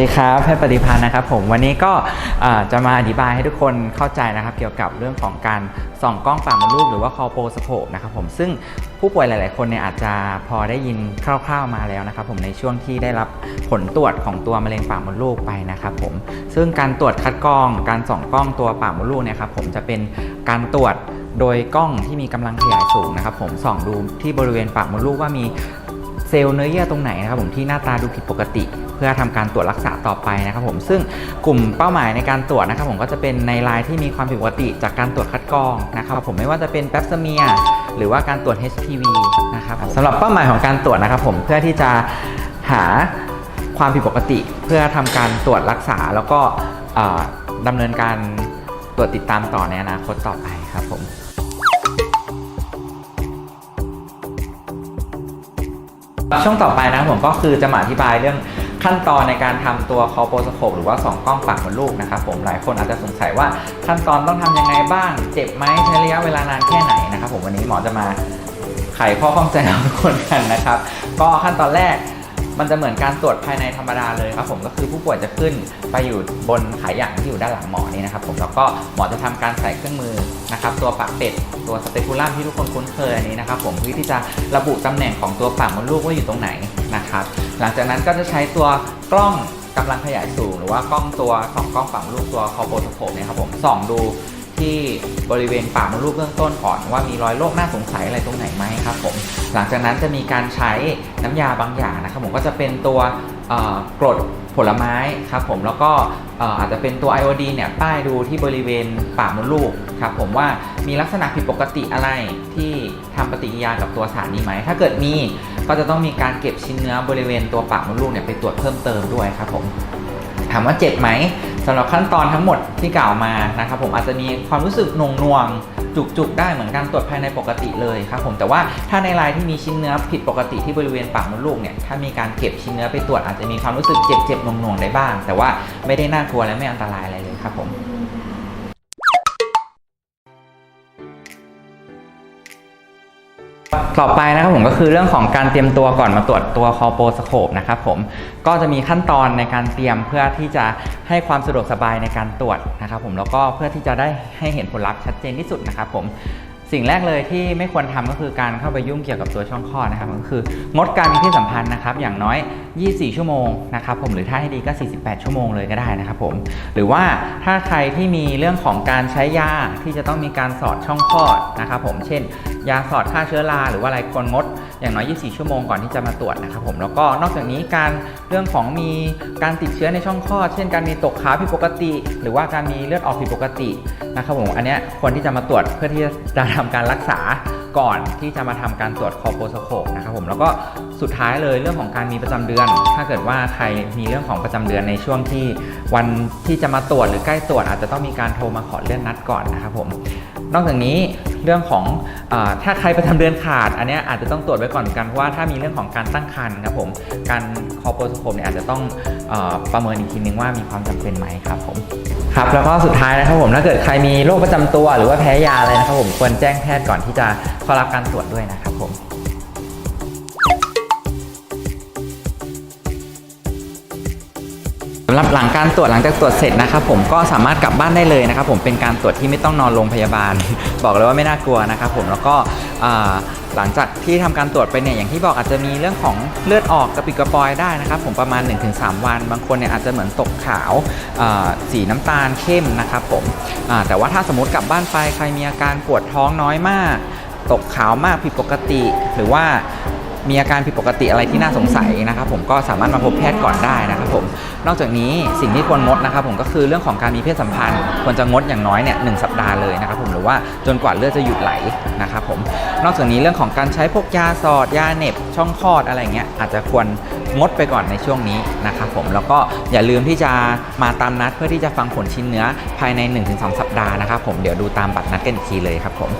สวัสดีครับแพทย์ปฏิพันธ์นะครับผมวันนี้ก็จะมาอธิบายให้ทุกคนเข้าใจนะครับ เกี่ยวกับเรื่องของการส่องกล้องปากมดลูกหรือว่าคอโปสโคปนะครับผมซึ่งผู้ป่วยหลาย ๆ คนเนี่ยอาจจะพอได้ยินคร่าว ๆ มาแล้วนะครับผมในช่วงที่ได้รับผลตรวจของตัวมะเร็งปากมดลูกไปนะครับผมซึ่งการตรวจคัดกรอง การส่องกล้องตัวปากมดลูกเนี่ยครับผมจะเป็นการตรวจโดยกล้องที่มีกำลังขยายสูงนะครับผมส่องดูที่บริเวณปากมดลูกว่ามีเซลล์เนื้อเยื่อตรงไหนนะครับผมที่หน้าตาดูผิดปกติ พื่อทำการตรวจรักษาต่อไปนะครับผมซึ่งกลุ่มเป้าหมายในการตรวจนะครับผมก็จะเป็นในรายที่มีความผิดปกติจากการตรวจคัดกรองนะครับผมไม่ว่าจะเป็นแปปสเมียหรือว่าการตรวจ HPV นะครับสำหรับเป้าหมายของการตรวจนะครับผมเพื่อที่จะหาความผิดปกติเพื่อทำการตรวจรักษาแล้วก็เอ่อดำเนินการตรวจติดตามต่อในอนาคตต่อไปครับผมช่วงต่อไปนะผมก็คือจะมาอธิบายเรื่อง ขั้นตอนในการทำตัวคอโปสโคปหรือว่าสองกล้องปากมดลูกนะครับผมหลายคนอาจจะสงสัยว่าขั้นตอนต้องทำยังไงบ้าง เจ็บไหมใช้ระยะเวลานานแค่ไหนนะครับผมวันนี้หมอจะมาไขข้อข้องใจของทุกคนกันนะครับ ก็ขั้นตอนแรก มันจะเหมือนการตรวจภายในธรรมดาเลยครับผมก็คือผู้ป่วยจะขึ้นไปอยู่บนขาหยั่งที่อยู่ด้านหลังหมอนี่นะครับผมแล้วก็หมอจะทำการใส่เครื่องมือนะครับตัวปากเป็ดตัวสเปกุลัมที่ทุกคนคุ้นเคยอันนี้นะครับผมเพื่อที่จะระบุตำแหน่งของตัวปากมดลูกว่าอยู่ตรงไหนนะครับหลังจากนั้นก็จะใช้ตัวกล้องกำลังขยายสูง หรือว่ากล้องตัวสองกล้องปากลูกตัวคอโปสโคปเนี่ยครับผมส่องดู ที่บริเวณปากมดลูกเบื้องต้นก่อนว่ามีรอยโรคน่าสงสัยอะไรตรงไหนไหมครับผมหลังจากนั้นจะมีการใช้น้ำยาบางอย่างนะครับผมก็จะเป็นตัวกรดผลไม้ครับผมแล้วก็อาจจะเป็นตัวไอโอดีเนี่ยป้ายดูที่บริเวณปากมดลูกครับผมว่ามีลักษณะผิดปกติอะไรที่ทำปฏิกิริยากับตัวสารนี้ไหม ถ้าเกิดมีก็จะต้องมีการเก็บชิ้นเนื้อบริเวณตัวปากมดลูกเนี่ยไปตรวจเพิ่มเติมด้วยครับผมถามว่าเจ็บไหมำหรับขั้นตอนทั้งหมดที่กล่าวมานะครับผมอาจจะมีความรู้สึกน่วงนวงจุกๆได้เหมือนการตรวจภายในปกติเลยครับผมแต่ว่าถ้าในรายที่มีชิ้นเนื้อผิดปกติที่บริเวณปากมดลูกเนี่ยถ้ามีการเก็บชิ้นเนื้อไปตรวจอาจจะมีความรู้สึกเจ็บๆหน่วงได้บ้าง แต่ว่าไม่ได้น่ากลัวและไม่อันตรายอะไรเลยครับผม ต่อไปนะครับผมก็คือเรื่องของการเตรียมตัวก่อนมาตรวจตัวคอโปสโคปนะครับผมก็จะมีขั้นตอนในการเตรียมเพื่อที่จะให้ความสะดวกสบายในการตรวจนะครับผมแล้วก็เพื่อที่จะได้ให้เห็นผลลัพธ์ชัดเจนที่สุดนะครับผม สิ่งแรกเลยที่ไม่ควรทำก็คือการเข้าไปยุ่งเกี่ยวกับตัวช่องคลอดนะครับก็คืองดการมีเพศสัมพันธ์นะครับอย่างน้อย 24 ชั่วโมงนะครับผมหรือถ้าให้ดีก็ 48 ชั่วโมงเลยก็ได้นะครับผมหรือว่าถ้าใครที่มีเรื่องของการใช้ยาที่จะต้องมีการสอดช่องคลอดนะครับผมเช่น ยาสอดฆ่าเชื้อราหรือว่าอะไรควรงด อย่างน้อย 24 ชั่วโมงก่อนที่จะมาตรวจนะครับผมแล้วก็นอกจากนี้การเรื่องของมีการติดเชื้อในช่องคลอด เช่น การมีตกขาวผิดปกติ หรือว่าการมีเลือดออกผิดปกตินะครับผมอันนี้ควรที่จะมาตรวจเพื่อที่จะทำการรักษาก่อนที่จะมาทำการตรวจคอโปสโคปนะครับผมแล้วก็สุดท้ายเลยเรื่องของการมีประจำเดือน ถ้าเกิดว่าใครมีเรื่องของประจำเดือนในช่วงที่วันที่จะมาตรวจหรือใกล้ตรวจอาจจะต้องมีการโทรมาขอเลื่อนนัดก่อนนะครับผมนอกจากนี้เรื่องของ ถ้าใครประจำเดือนขาด อันนี้อาจจะต้องตรวจไว้ก่อนเหมือนกันเพราะว่าถ้ามีเรื่องของการตั้งครรภ์ครับผมการคอโปสโคปเนี่ยอาจจะต้องอประเมินอีกทีนึงว่ามีความจำเป็นไหมครับผมครับแล้วก็สุดท้ายนะครับผมถ้าเกิดใครมีโรคประจำตัว หรือว่าแพ้ยาอะไรนะครับผมควรแจ้งแพทย์ก่อนที่จะเข้ารับการตรวจด้วยนะครับผม รับหลังการตรวจหลังจากตรวจเสร็จนะครับผมก็สามารถกลับบ้านได้เลยนะครับผมเป็นการตรวจที่ไม่ต้องนอนโรงพยาบาล บอกเลยว่าไม่น่ากลัวนะครับผมแล้วก็หลังจากที่ทำการตรวจไปเนี่ยอย่างที่บอกอาจจะมีเรื่องของเลือดออกกระปิดกระปอยได้นะครับผมประมาณ 1-3 วัน บางคนเนี่ยอาจจะเหมือนตกขาวสีน้ำตาลเข้มนะครับผมแต่ว่าถ้าสมมติกลับบ้านไปใครมีอาการปวดท้องน้อยมาก ตกขาวมากผิดปกติ หรือว่า มีอาการผิดปกติอะไรที่น่าสงสัยนะครับผมก็สามารถมาพบแพทย์ก่อนได้นะครับผมนอกจากนี้สิ่งที่ควรงดนะครับผมก็คือเรื่องของการมีเพศสัมพันธ์ ควรจะงดอย่างน้อยเนี่ยหสัปดาห์เลยนะครับผมหรือว่าจนกว่าเลือดจะหยุดไหลนะครับผมนอกจากนี้เรื่องของการใช้พวกยาสอดยาเหน็บช่องคลอดอะไรเงี้ยอาจจะควรงดไปก่อนในช่วงนี้นะครับผมแล้วก็อย่าลืมที่จะมาตามนัดเพื่อที่จะฟังผลชิ้นเนื้อภายใน 1-2 สัปดาห์นะครับผมเดี๋ยวดูตามบัตรนัดกันอีกทีเลยครับผม